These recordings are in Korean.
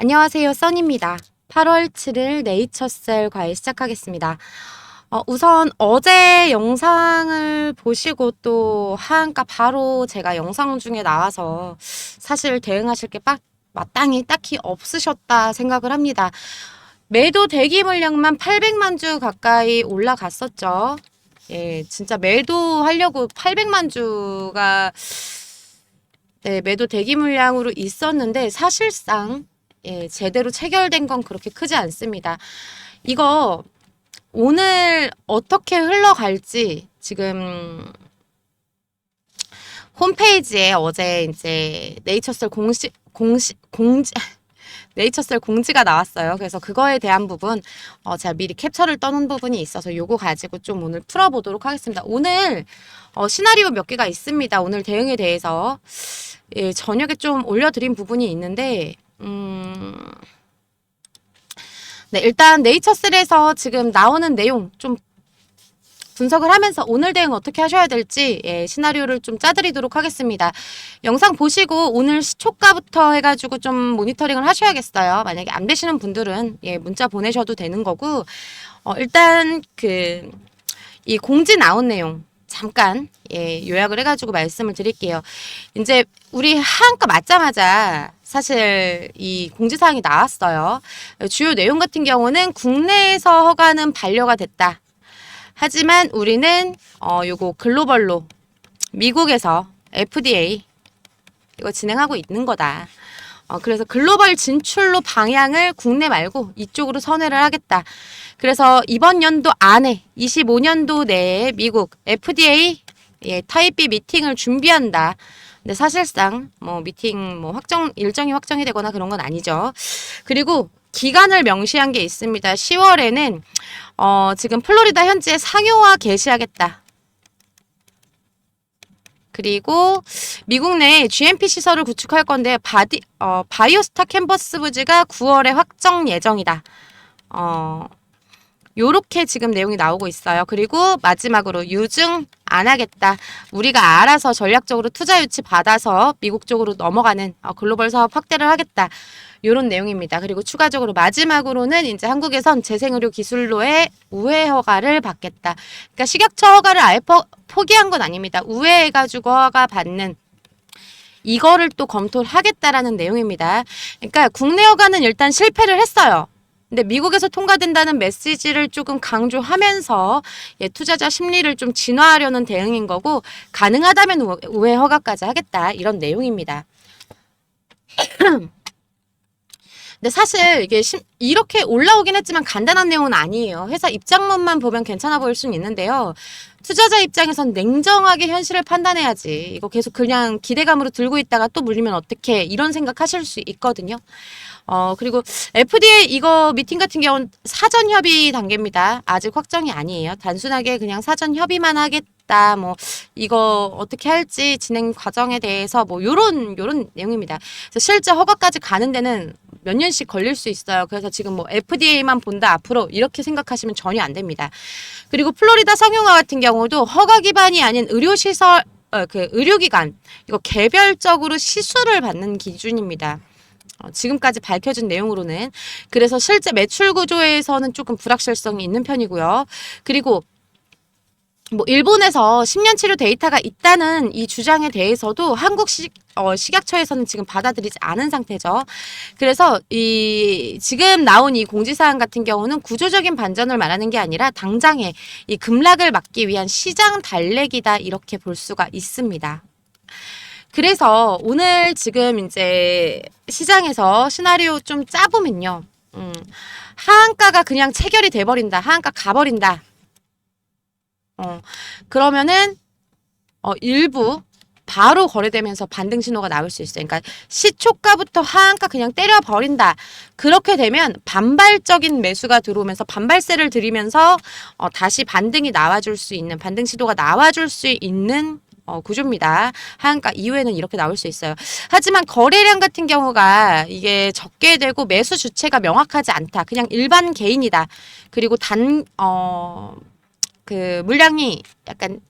안녕하세요, 써니입니다. 8월 7일 네이처셀 과외 시작하겠습니다. 어, 우선 어제 영상을 보시고 또 하한가 바로 제가 영상 중에 나와서 사실 대응하실 게 빡, 마땅히 딱히 없으셨다 생각을 합니다. 매도 대기 물량만 800만 주 가까이 올라갔었죠. 예, 진짜 매도하려고 800만 주가 네, 매도 대기 물량으로 있었는데 사실상 예, 제대로 체결된 건 그렇게 크지 않습니다. 이거 오늘 어떻게 흘러갈지 지금 홈페이지에 어제 이제 네이처셀 공식 공식 공지 네이처셀 공지가 나왔어요. 그래서 그거에 대한 부분 어, 제가 미리 캡처를 떠놓은 부분이 있어서 요거 가지고 좀 오늘 풀어보도록 하겠습니다. 오늘 어, 시나리오 몇 개가 있습니다. 오늘 대응에 대해서 예, 저녁에 좀 올려드린 부분이 있는데 음, 네, 일단 네이처셀에서 지금 나오는 내용 좀 분석을 하면서 오늘 대응 어떻게 하셔야 될지 예, 시나리오를 좀 짜드리도록 하겠습니다. 영상 보시고 오늘 시초가부터 해가지고 좀 모니터링을 하셔야겠어요. 만약에 안 되시는 분들은 예, 문자 보내셔도 되는 거고 어, 일단 그 이 공지 나온 내용 잠깐 예, 요약을 해가지고 말씀을 드릴게요. 이제 우리 하한가 맞자마자 사실 이 공지사항이 나왔어요. 주요 내용 같은 경우는 국내에서 허가는 반려가 됐다. 하지만 우리는 어 요거 글로벌로 미국에서 FDA 이거 진행하고 있는 거다. 어 그래서 글로벌 진출로 방향을 국내 말고 이쪽으로 선회를 하겠다. 그래서 이번 연도 안에 25년도 내에 미국 FDA 예, 타입B 미팅을 준비한다. 근데 사실상 뭐 미팅 뭐 확정 일정이 확정이 되거나 그런 건 아니죠. 그리고 기간을 명시한 게 있습니다. 10월에는 어, 지금 플로리다 현지에 상용화 개시하겠다. 그리고 미국 내에 GMP 시설을 구축할 건데 바디 어, 바이오스타 캔버스 부지가 9월에 확정 예정이다. 어, 요렇게 지금 내용이 나오고 있어요. 그리고 마지막으로 유증 안 하겠다. 우리가 알아서 전략적으로 투자 유치 받아서 미국 쪽으로 넘어가는 어, 글로벌 사업 확대를 하겠다. 요런 내용입니다. 그리고 추가적으로 마지막으로는 이제 한국에선 재생의료 기술로의 우회 허가를 받겠다. 그러니까 식약처 허가를 아예 포, 포기한 건 아닙니다. 우회해가지고 허가 받는 이거를 또 검토를 하겠다라는 내용입니다. 그러니까 국내 허가는 일단 실패를 했어요. 근데 미국에서 통과된다는 메시지를 조금 강조하면서 예, 투자자 심리를 좀 진화하려는 대응인 거고 가능하다면 우- 우회 허가까지 하겠다 이런 내용입니다. 근데 사실 이게 심- 이렇게 올라오긴 했지만 간단한 내용은 아니에요. 회사 입장문만 보면 괜찮아 보일 수는 있는데요. 투자자 입장에선 냉정하게 현실을 판단해야지. 이거 계속 그냥 기대감으로 들고 있다가 또 물리면 어떡해. 이런 생각하실 수 있거든요. 어, 그리고 FDA 이거 미팅 같은 경우는 사전 협의 단계입니다. 아직 확정이 아니에요. 단순하게 그냥 사전 협의만 하겠다. 뭐 이거 어떻게 할지 진행 과정에 대해서 뭐 요런 요런 내용입니다. 그래서 실제 허가까지 가는 데는 몇 년씩 걸릴 수 있어요. 그래서 지금 뭐 FDA만 본다 앞으로 이렇게 생각하시면 전혀 안 됩니다. 그리고 플로리다 상용화 같은 경우도 허가 기반이 아닌 의료 시설 어, 그 의료기관 이거 개별적으로 시술을 받는 기준입니다. 어, 지금까지 밝혀진 내용으로는 그래서 실제 매출 구조에서는 조금 불확실성이 있는 편이고요. 그리고 뭐 일본에서 10년 치료 데이터가 있다는 이 주장에 대해서도 한국 시, 어, 식약처에서는 지금 받아들이지 않은 상태죠. 그래서 이 지금 나온 이 공지사항 같은 경우는 구조적인 반전을 말하는 게 아니라 당장에 이 급락을 막기 위한 시장 달래기다 이렇게 볼 수가 있습니다. 그래서 오늘 지금 이제 시장에서 시나리오 좀 짜보면요. 음, 하한가가 그냥 체결이 돼버린다. 하한가 가버린다. 어, 그러면은, 어, 일부 바로 거래되면서 반등 신호가 나올 수 있어요. 그러니까 시초가부터 하한가 그냥 때려 버린다. 그렇게 되면 반발적인 매수가 들어오면서 반발세를 들이면서 어, 다시 반등이 나와줄 수 있는, 반등 시도가 나와줄 수 있는 어, 구조입니다. 하한가 이후에는 이렇게 나올 수 있어요. 하지만 거래량 같은 경우가 이게 적게 되고 매수 주체가 명확하지 않다. 그냥 일반 개인이다. 그리고 단, 어, 그 물량이 약간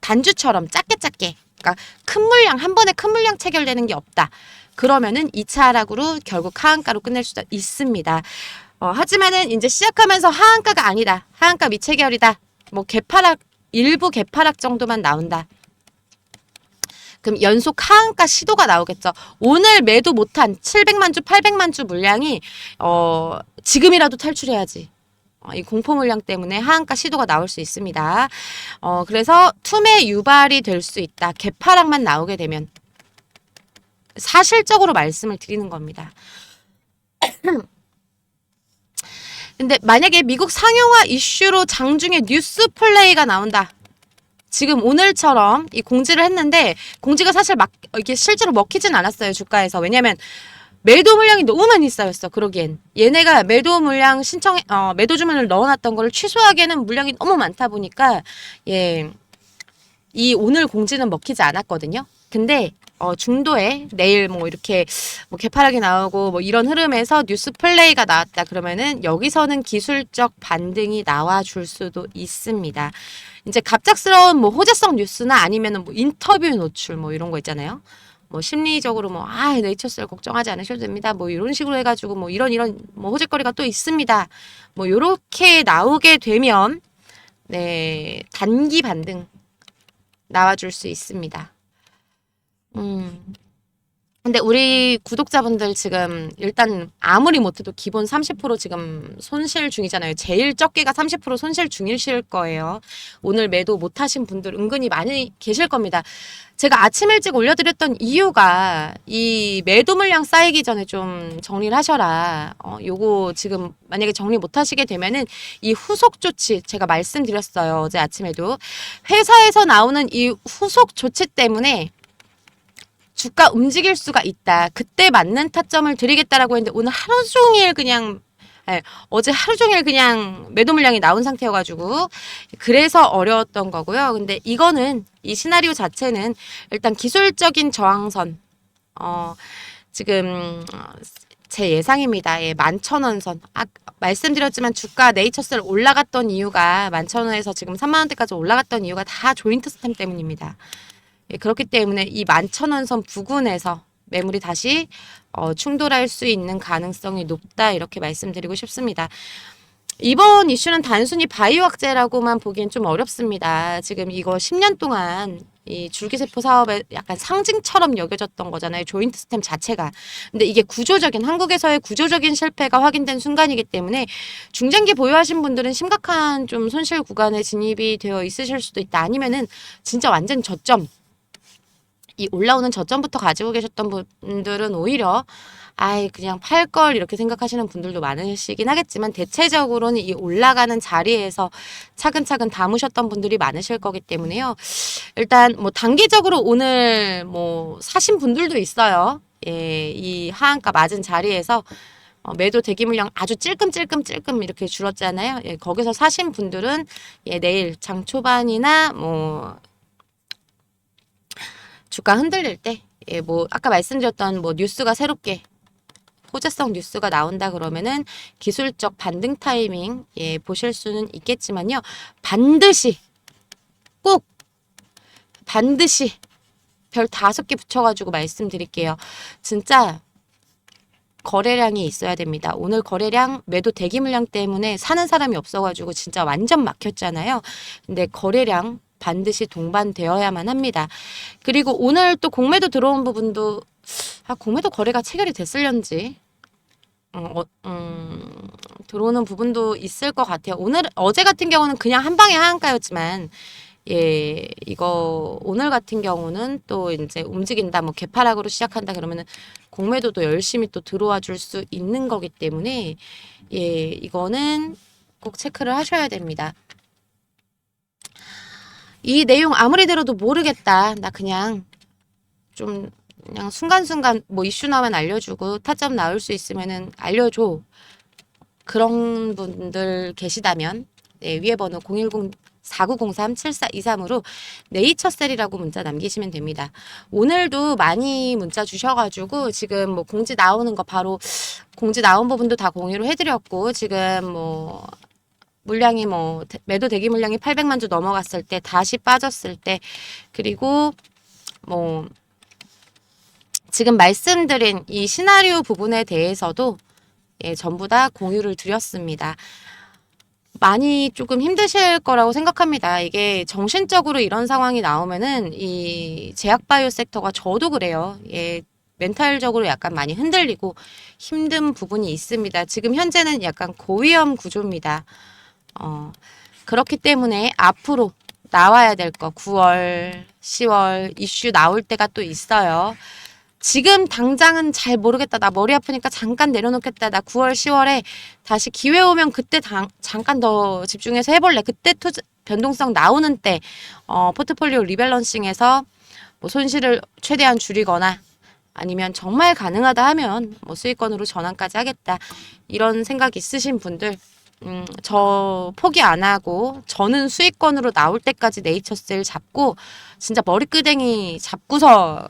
단주처럼 작게 작게 그러니까 큰 물량 한 번에 큰 물량 체결되는 게 없다. 그러면은 2차 하락으로 결국 하한가로 끝낼 수도 있습니다. 어, 하지만은 이제 시작하면서 하한가가 아니다. 하한가 미체결이다. 뭐 개파락 일부 개파락 정도만 나온다. 그럼 연속 하한가 시도가 나오겠죠. 오늘 매도 못한 700만 주, 800만 주 물량이 어, 지금이라도 탈출해야지. 어, 이 공포 물량 때문에 하한가 시도가 나올 수 있습니다. 어, 그래서 투매 유발이 될 수 있다. 개파락만 나오게 되면 사실적으로 말씀을 드리는 겁니다. 근데 만약에 미국 상용화 이슈로 장중에 뉴스 플레이가 나온다. 지금 오늘처럼 이 공지를 했는데 공지가 사실 막 이게 실제로 먹히진 않았어요 주가에서. 왜냐면 매도 물량이 너무 많이 쌓였어 그러기엔. 얘네가 매도 물량 신청 어 매도 주문을 넣어놨던 걸 취소하기에는 물량이 너무 많다 보니까 예 이 오늘 공지는 먹히지 않았거든요. 근데 어 중도에 내일 뭐 이렇게 뭐 개파락이 나오고 뭐 이런 흐름에서 뉴스 플레이가 나왔다 그러면은 여기서는 기술적 반등이 나와 줄 수도 있습니다. 이제 갑작스러운 뭐 호재성 뉴스나 아니면은 뭐 인터뷰 노출 뭐 이런 거 있잖아요. 뭐 심리적으로 뭐 아 네이처셀 걱정하지 않으셔도 됩니다. 뭐 이런 식으로 해가지고 뭐 이런 이런 뭐 호재거리가 또 있습니다. 뭐 요렇게 나오게 되면 네 단기 반등 나와줄 수 있습니다. 음. 근데 우리 구독자분들 지금 일단 아무리 못해도 기본 30% 지금 손실 중이잖아요. 제일 적게가 30% 손실 중이실 거예요. 오늘 매도 못하신 분들 은근히 많이 계실 겁니다. 제가 아침 일찍 올려드렸던 이유가 이 매도 물량 쌓이기 전에 좀 정리를 하셔라. 어, 요거 지금 만약에 정리 못 하시게 되면은 이 후속 조치 제가 말씀드렸어요. 어제 아침에도. 회사에서 나오는 이 후속 조치 때문에 주가 움직일 수가 있다. 그때 맞는 타점을 드리겠다라고 했는데 오늘 하루 종일 그냥 예, 어제 하루 종일 그냥 매도 물량이 나온 상태여가지고 그래서 어려웠던 거고요. 근데 이거는 이 시나리오 자체는 일단 기술적인 저항선 어 지금 어, 제 예상입니다. 예, 만천원 선. 아, 말씀드렸지만 주가 네이처셀 올라갔던 이유가 만천원에서 지금 3만 원대까지 올라갔던 이유가 다 조인트 스탬 때문입니다. 예, 그렇기 때문에 이 만천원선 부근에서 매물이 다시 어, 충돌할 수 있는 가능성이 높다 이렇게 말씀드리고 싶습니다. 이번 이슈는 단순히 바이오 학제라고만 보기엔 좀 어렵습니다. 지금 이거 10년 동안 이 줄기세포 사업의 약간 상징처럼 여겨졌던 거잖아요. 조인트 스템 자체가. 근데 이게 구조적인 한국에서의 구조적인 실패가 확인된 순간이기 때문에 중장기 보유하신 분들은 심각한 좀 손실 구간에 진입이 되어 있으실 수도 있다. 아니면은 진짜 완전 저점 이 올라오는 저점부터 가지고 계셨던 분들은 오히려 아이 그냥 팔 걸 이렇게 생각하시는 분들도 많으시긴 하겠지만 대체적으로는 이 올라가는 자리에서 차근차근 담으셨던 분들이 많으실 거기 때문에요. 일단 뭐 단기적으로 오늘 뭐 사신 분들도 있어요. 예, 이 하한가 맞은 자리에서 어, 매도 대기 물량 아주 찔끔찔끔 찔끔 이렇게 줄었잖아요. 예, 거기서 사신 분들은 예, 내일 장 초반이나 뭐 주가 흔들릴 때, 예, 뭐, 아까 말씀드렸던 뭐 뉴스가 새롭게 호재성 뉴스가 나온다 그러면은 기술적 반등 타이밍, 예, 보실 수는 있겠지만요. 반드시, 꼭, 반드시 별 다섯 개 붙여가지고 말씀드릴게요. 진짜 거래량이 있어야 됩니다. 오늘 거래량 매도 대기 물량 때문에 사는 사람이 없어가지고 진짜 완전 막혔잖아요. 근데 거래량 반드시 동반되어야만 합니다. 그리고 오늘 또 공매도 들어온 부분도 아 공매도 거래가 체결이 됐을런지 어, 어, 음, 들어오는 부분도 있을 것 같아요. 오늘 어제 같은 경우는 그냥 한 방에 하한가였지만 예, 이거 오늘 같은 경우는 또 이제 움직인다, 뭐 개파락으로 시작한다 그러면은 공매도도 열심히 또 들어와 줄 수 있는 거기 때문에 예, 이거는 꼭 체크를 하셔야 됩니다. 이 내용 아무리 들어도 모르겠다. 나 그냥 좀 그냥 순간순간 뭐 이슈 나면 알려주고 타점 나올 수 있으면은 알려줘. 그런 분들 계시다면 네, 위에 번호 010 4903-7423으로 네이처셀이라고 문자 남기시면 됩니다. 오늘도 많이 문자 주셔가지고 지금 뭐 공지 나오는 거 바로 공지 나온 부분도 다 공유를 해드렸고 지금 뭐 물량이 뭐 대- 매도 대기 물량이 800만 주 넘어갔을 때 다시 빠졌을 때 그리고 뭐 지금 말씀드린 이 시나리오 부분에 대해서도 예, 전부 다 공유를 드렸습니다. 많이 조금 힘드실 거라고 생각합니다. 이게 정신적으로 이런 상황이 나오면은 이 제약바이오 섹터가 저도 그래요. 예, 멘탈적으로 약간 많이 흔들리고 힘든 부분이 있습니다. 지금 현재는 약간 고위험 구조입니다. 어, 그렇기 때문에 앞으로 나와야 될 거 9월, 10월 이슈 나올 때가 또 있어요. 지금 당장은 잘 모르겠다. 나 머리 아프니까 잠깐 내려놓겠다. 나 9월, 10월에 다시 기회 오면 그때 당, 잠깐 더 집중해서 해볼래. 그때 투자, 변동성 나오는 때, 어, 포트폴리오 리밸런싱에서 뭐 손실을 최대한 줄이거나 아니면 정말 가능하다 하면 뭐 수익권으로 전환까지 하겠다. 이런 생각 있으신 분들, 음, 저 포기 안 하고 저는 수익권으로 나올 때까지 네이처셀 잡고 진짜 머리끄댕이 잡고서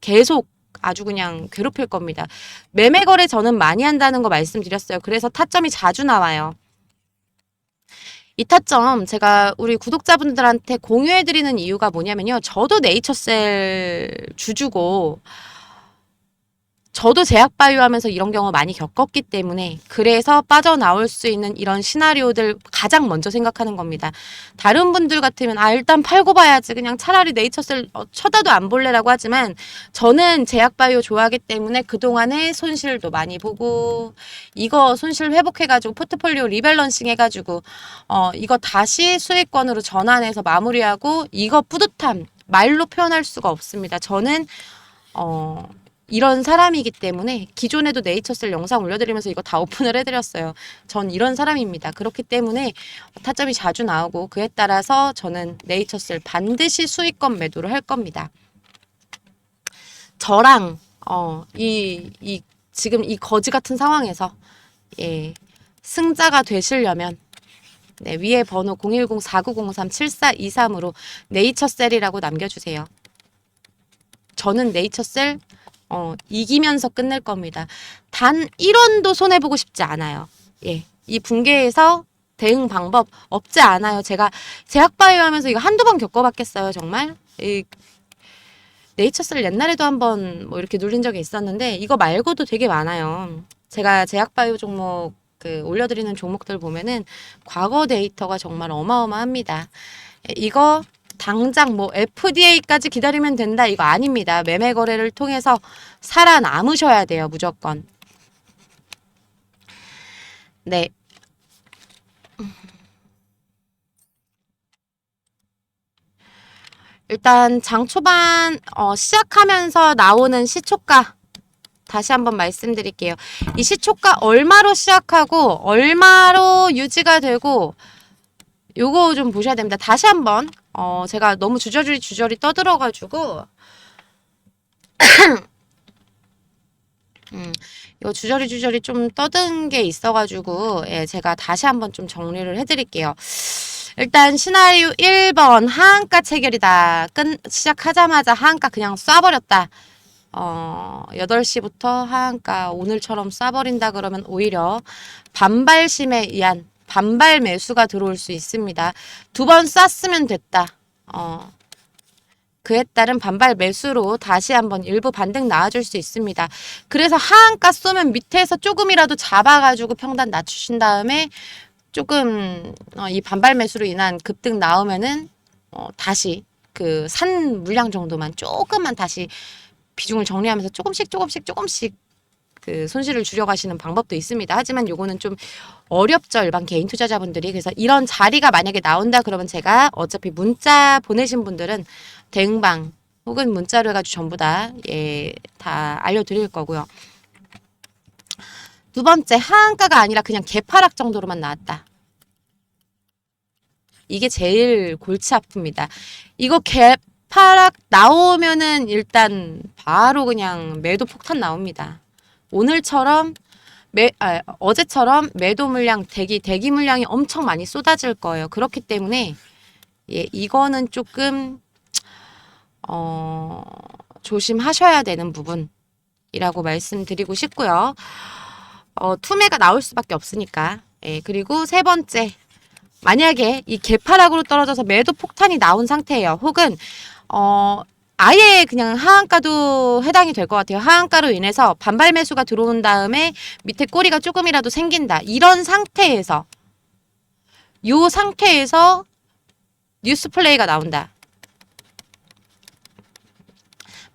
계속 아주 그냥 괴롭힐 겁니다. 매매 거래 저는 많이 한다는 거 말씀드렸어요. 그래서 타점이 자주 나와요. 이 타점 제가 우리 구독자분들한테 공유해 드리는 이유가 뭐냐면요. 저도 네이처셀 주주고 저도 제약 바이오 하면서 이런 경우 많이 겪었기 때문에 그래서 빠져나올 수 있는 이런 시나리오들 가장 먼저 생각하는 겁니다. 다른 분들 같으면 아 일단 팔고 봐야지 그냥 차라리 네이처셀 어, 쳐다도 안 볼래라고 하지만 저는 제약 바이오 좋아하기 때문에 그동안에 손실도 많이 보고 이거 손실 회복해 가지고 포트폴리오 리밸런싱 해 가지고 어 이거 다시 수익권으로 전환해서 마무리하고 이거 뿌듯함 말로 표현할 수가 없습니다. 저는 어 이런 사람이기 때문에 기존에도 네이처셀 영상 올려드리면서 이거 다 오픈을 해드렸어요. 전 이런 사람입니다. 그렇기 때문에 타점이 자주 나오고 그에 따라서 저는 네이처셀 반드시 수익권 매도를 할 겁니다. 저랑 어, 이, 이 지금 이 거지 같은 상황에서 예, 승자가 되시려면 네, 위에 번호 010-4903-7423으로 네이처셀이라고 남겨주세요. 저는 네이처셀 어, 이기면서 끝낼 겁니다. 단 1원도 손해보고 싶지 않아요. 예. 이 붕괴에서 대응 방법 없지 않아요. 제가 제약바이오 하면서 이거 한두 번 겪어봤겠어요, 정말. 이 네이처셀 옛날에도 한번 뭐 이렇게 눌린 적이 있었는데 이거 말고도 되게 많아요. 제가 제약바이오 종목 그 올려드리는 종목들 보면은 과거 데이터가 정말 어마어마합니다. 예, 이거 당장 뭐 FDA까지 기다리면 된다 이거 아닙니다. 매매 거래를 통해서 살아남으셔야 돼요, 무조건. 네. 일단 장 초반 어, 시작하면서 나오는 시초가 다시 한번 말씀드릴게요. 이 시초가 얼마로 시작하고 얼마로 유지가 되고 요거 좀 보셔야 됩니다. 다시 한번 어 제가 너무 주저리 주저리 떠들어가지고 음, 이거 주저리 주저리 좀 떠든 게 있어가지고 예, 제가 다시 한번 좀 정리를 해드릴게요. 일단 시나리오 1번 하한가 체결이다. 끝 시작하자마자 하한가 그냥 쏴버렸다. 어, 8시부터 하한가 오늘처럼 쏴버린다 그러면 오히려 반발심에 의한 반발 매수가 들어올 수 있습니다. 두 번 쐈으면 됐다. 어, 그에 따른 반발 매수로 다시 한번 일부 반등 나와줄 수 있습니다. 그래서 하한가 쏘면 밑에서 조금이라도 잡아가지고 평단 낮추신 다음에 조금 어, 이 반발 매수로 인한 급등 나오면은 어, 다시 그 산 물량 정도만 조금만 다시 비중을 정리하면서 조금씩 조금씩 조금씩 그 손실을 줄여가시는 방법도 있습니다. 하지만 요거는 좀 어렵죠 일반 개인 투자자분들이 그래서 이런 자리가 만약에 나온다 그러면 제가 어차피 문자 보내신 분들은 대응방 혹은 문자로 해가지고 전부 다 예 다 알려드릴 거고요. 두 번째 하한가가 아니라 그냥 개파락 정도로만 나왔다. 이게 제일 골치 아픕니다. 이거 개파락 나오면은 일단 바로 그냥 매도 폭탄 나옵니다. 오늘처럼 매, 아, 어제처럼 매도 물량 대기 대기 물량이 엄청 많이 쏟아질 거예요. 그렇기 때문에 예, 이거는 조금 어, 조심하셔야 되는 부분이라고 말씀드리고 싶고요. 어, 투매가 나올 수밖에 없으니까. 예, 그리고 세 번째 만약에 이 개파락으로 떨어져서 매도 폭탄이 나온 상태예요. 혹은 어 아예 그냥 하한가도 해당이 될 것 같아요. 하한가로 인해서 반발 매수가 들어온 다음에 밑에 꼬리가 조금이라도 생긴다. 이런 상태에서 요 상태에서 뉴스 플레이가 나온다.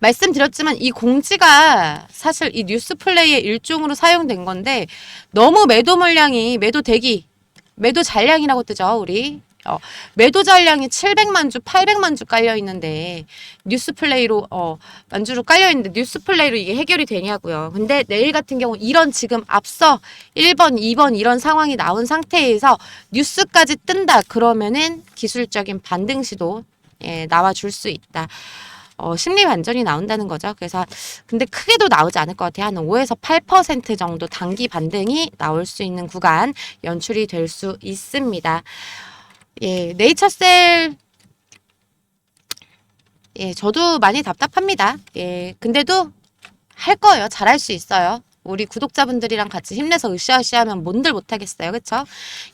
말씀드렸지만 이 공지가 사실 이 뉴스 플레이의 일종으로 사용된 건데 너무 매도 물량이 매도 대기 매도 잔량이라고 뜨죠 우리 어, 매도 잔량이 700만 주 800만 주 깔려 있는데 뉴스 플레이로 어 만주로 깔려 있는데 뉴스 플레이로 이게 해결이 되냐고요. 근데 내일 같은 경우 이런 지금 앞서 1번, 2번 이런 상황이 나온 상태에서 뉴스까지 뜬다 그러면은 기술적인 반등 시도 예, 나와 줄 수 있다. 어, 심리 반전이 나온다는 거죠. 그래서 근데 크게도 나오지 않을 것 같아요. 한 5에서 8% 정도 단기 반등이 나올 수 있는 구간 연출이 될 수 있습니다. 예, 네이처셀 예, 저도 많이 답답합니다. 예, 근데도 할 거예요. 잘할 수 있어요. 우리 구독자분들이랑 같이 힘내서 으쌰으쌰하면 뭔들 못하겠어요. 그쵸?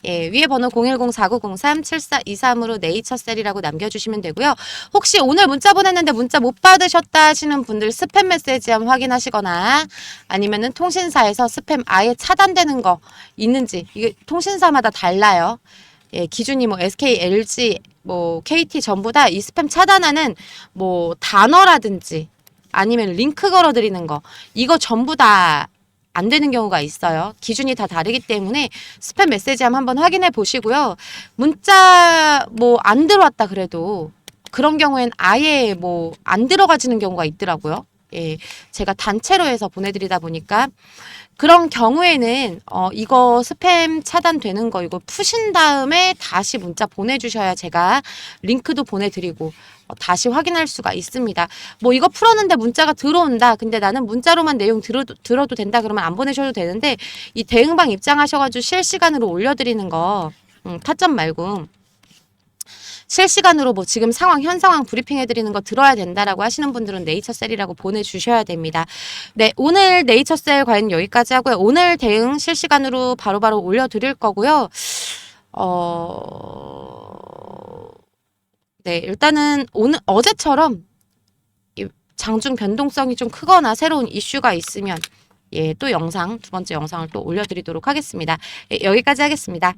예, 위에 번호 010-4903-7423으로 네이처셀이라고 남겨주시면 되고요. 혹시 오늘 문자 보냈는데 문자 못 받으셨다 하시는 분들 스팸 메시지 한번 확인하시거나 아니면은 통신사에서 스팸 아예 차단되는 거 있는지 이게 통신사마다 달라요. 예, 기준이 뭐 SK, LG, 뭐 KT 전부 다 이 스팸 차단하는 뭐 단어라든지 아니면 링크 걸어드리는 거 이거 전부 다 안 되는 경우가 있어요. 기준이 다 다르기 때문에 스팸 메시지 한번 확인해 보시고요. 문자 뭐 안 들어왔다 그래도 그런 경우엔 아예 뭐 안 들어가지는 경우가 있더라고요. 예, 제가 단체로 해서 보내드리다 보니까 그런 경우에는 어 이거 스팸 차단되는 거 이거 푸신 다음에 다시 문자 보내주셔야 제가 링크도 보내드리고 어, 다시 확인할 수가 있습니다. 뭐 이거 풀었는데 문자가 들어온다. 근데 나는 문자로만 내용 들어도, 들어도 된다 그러면 안 보내셔도 되는데 이 대응방 입장하셔가지고 실시간으로 올려드리는 거 음, 타점 말고 실시간으로 뭐 지금 상황 현 상황 브리핑 해드리는 거 들어야 된다라고 하시는 분들은 네이처셀이라고 보내주셔야 됩니다. 네 오늘 네이처셀 과연 여기까지 하고요. 오늘 대응 실시간으로 바로바로 올려드릴 거고요. 어... 네 일단은 오늘 어제처럼 이 장중 변동성이 좀 크거나 새로운 이슈가 있으면 예 또 영상 두 번째 영상을 또 올려드리도록 하겠습니다. 예, 여기까지 하겠습니다.